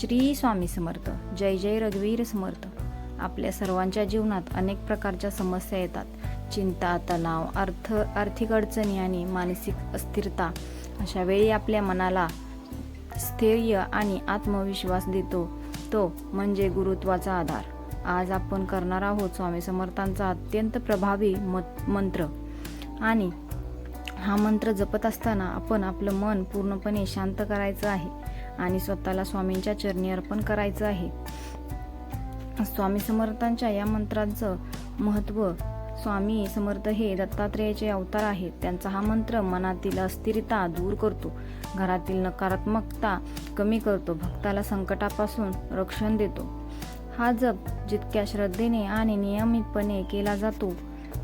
श्री स्वामी समर्थ. जय जय रघुवीर समर्थ. आपल्या सर्वांच्या जीवनात अनेक प्रकारच्या समस्या येतात. चिंता तणाव अर्थ आर्थिक अडचणी आणि मानसिक अस्थिरता अशा वेळी आपल्या मनाला स्थैर्य आणि आत्मविश्वास देतो. तो म्हणजे गुरुत्वाचा आधार. आज आपण करणार आहोत स्वामी समर्थांचा अत्यंत प्रभावी मत मंत्र. आणि हा मंत्र जपत असताना आपण आपलं मन पूर्णपणे शांत करायचं आहे आणि स्वतःला स्वामींच्या चरणी अर्पण करायचं आहे. स्वामी समर्थांच्या या मंत्राचं महत्त्व स्वामी समर्थ हे दत्तात्रेयाचे अवतार आहेत. त्यांचा हा मंत्र मनातील अस्थिरता दूर करतो. घरातील नकारात्मकता कमी करतो. भक्ताला संकटापासून रक्षण देतो. हा जप जितक्या श्रद्धेने आणि नियमितपणे केला जातो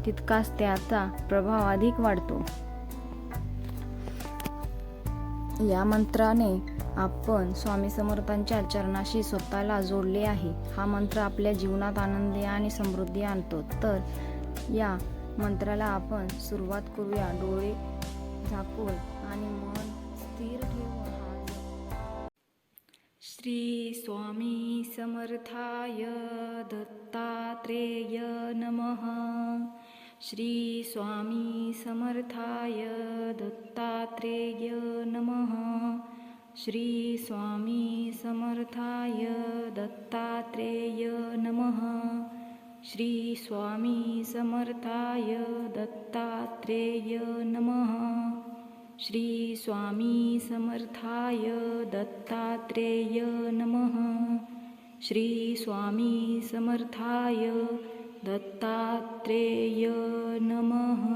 तितकाच त्याचा प्रभाव अधिक वाढतो. या मंत्राने आपण स्वामी समर्थांच्या चरणाशी स्वतःला जोडले आहे. हा मंत्र आपल्या जीवनात आनंदी आणि समृद्धी आणतो. तर या मंत्राला आपण सुरुवात करूया. डोळे झाकून आणि मन स्थिर ठेवून श्री स्वामी समर्थाय दत्तात्रेय नम. श्री स्वामी समर्थाय दत्तात्रेय श्री स्वामी समर्थाय दत्तात्रेय नमः। श्री स्वामी समर्थाय दत्तात्रेय नमः। श्री स्वामी समर्थाय दत्तात्रेय नमः। श्री स्वामी समर्थाय दत्तात्रेय नमः